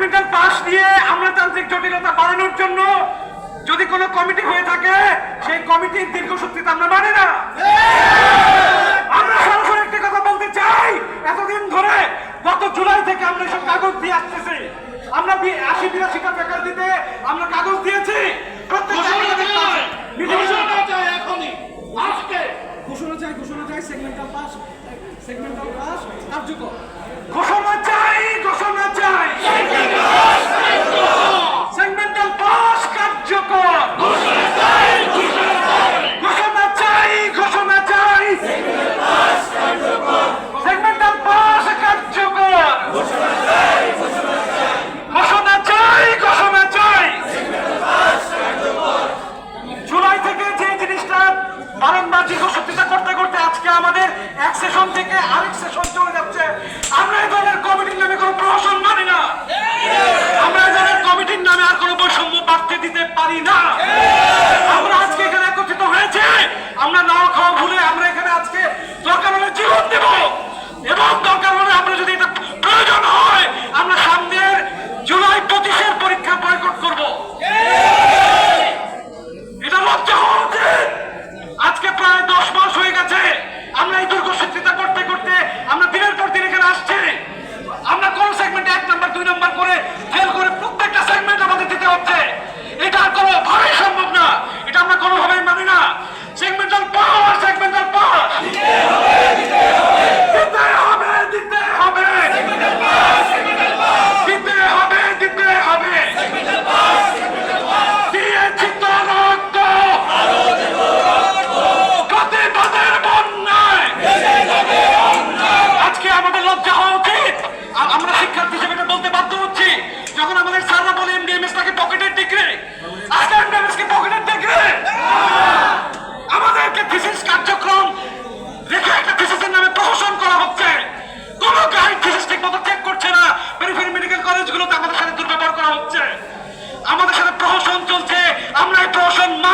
দিয়ে আমলাতান্ত্রিক জটিলতা বাড়ানোর জন্য যদি কোনো কমিটি হয়ে থাকে সেই কমিটির দীর্ঘসূত্রিতা আমরা মানি না। আমরা সরাসরি একটি কথা বলতে চাই এতদিন ধরে গত জুলাই থেকে আমরা এসব কাগজ দিয়ে আসতেছি। আমরা আশি বিরাশিটা ফ্যাকাল্টিতে আমরা কাগজ দিয়েছি। ঘোষণা চাই ঘোষণা চাই সেগমেন্টাল পাস সেগমেন্টাল পাস কার্যকর। দুই নম্বর করে কলেজগুলোতে আমাদের সাথে দুর্ব্যবহার করা হচ্ছে। আমাদের সাথে প্রহসন চলছে। আমরা এই প্রহসন মা